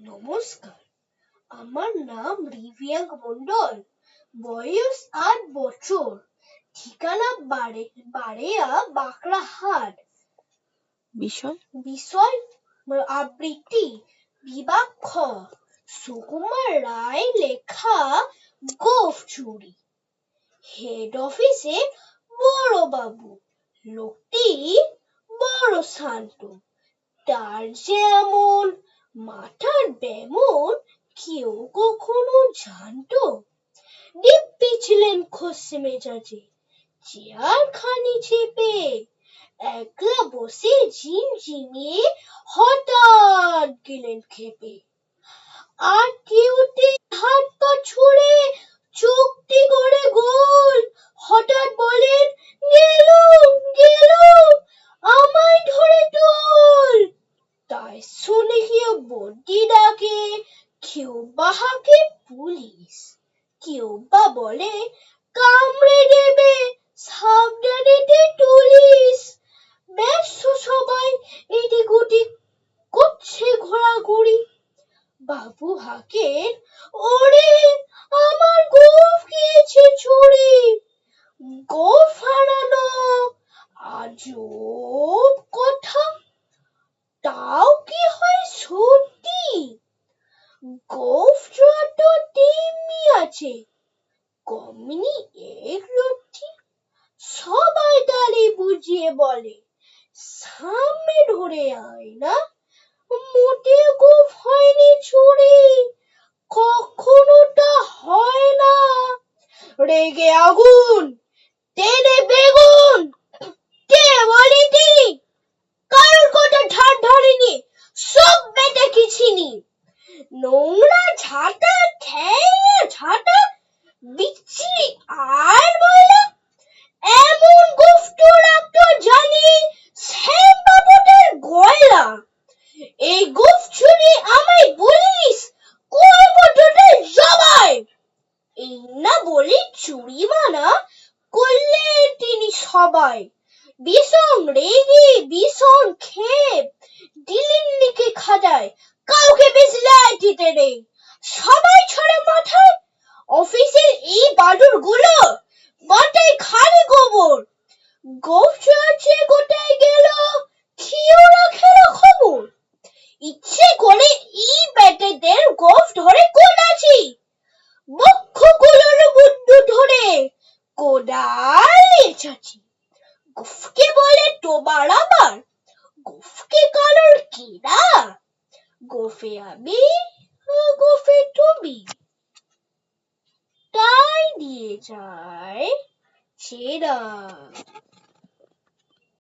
নমস্কার। আমার নাম রিভিয়াঙ্ক মন্ডল বয়স আট বছর ঠিকানা বারে বারেয়া বাঁকড়াহাট। বিষয়? বিষয় আবৃত্তি বিভাগ খ সুকুমার রায় লেখা গোফ চুরি। হেড অফিসে বড় বাবু লোকটি বড় শান্ত। তার যেমন মাথার বেমন কেউ কখনো জানতো। দিব্যি ছিলেন খসে মেজাজে চেয়ার খানি চেপে, একলা বসে জিম ঝিমঝিমিয়ে হঠাৎ গেলেন খেপে আর কেউতে হাত পা ছুড়ে চোখটি করে গোল হঠাৎ বলেন গেলুম গেলুম আমায় ধরে তোল তাই কেউ ডাকে, কেউ বাহাকে পুলিশ, কেউ বা বলে কামড়ে দেবে, সাবধানেতে ব্যস্ত সবাই করছে ঘোরাঘুরি। বাবু হাকের, ওরে, আমার গোফ গিয়েছে চুরি, গোফ হারানো আজব কথা তাও কি হয় সত্যি গোফ যত তেমনি কমনি এক রত্তি সবাই তালে বুঝিয়ে বলে, সামনে ধরে আয় না। মোটে গোফ হয়নি চুরি। কখনো তা হয় না। রেগে আগুন, টেনে বেগুন। কে বলে তিনি? কারোর কথা ধার ধরেনি। সব বেটে কিছিনি নোংরা ঝাঁটা ঠেয়া ঝাঁটা বিচ্ছিরি আর ময়লা। এমন গুপ্ত রাখতো জানি শ্যাম বাবুদের গয়লা এই গুপ চুরি আমায় বলিস বছরের জবাই। এই না বলে চুরি মানা করলেন তিনি সবাই। ভীষণ রেগে, ভীষণ ক্ষেপ, দিলেন নিকে খাজায়। কাউকে বেজলায় দিতে নেই। সবাই ছড়ে মাথায়, অফিসের এই বাদুরগুলো, মাথায় খালি গোবর। চলছে গোটায় গেল রাখে না খবর। ইচ্ছে করে এই বেটেদের গোফ ধরে কোলাছি বক্ষগুলোর বুদ্ধ ধরে কোদালে চাচি গোফকে বলে তোমার আবার। গোফকে কালোর কিনা গোফে আমি গোফে তুমি। তাই দিয়ে যায় ছেড়া।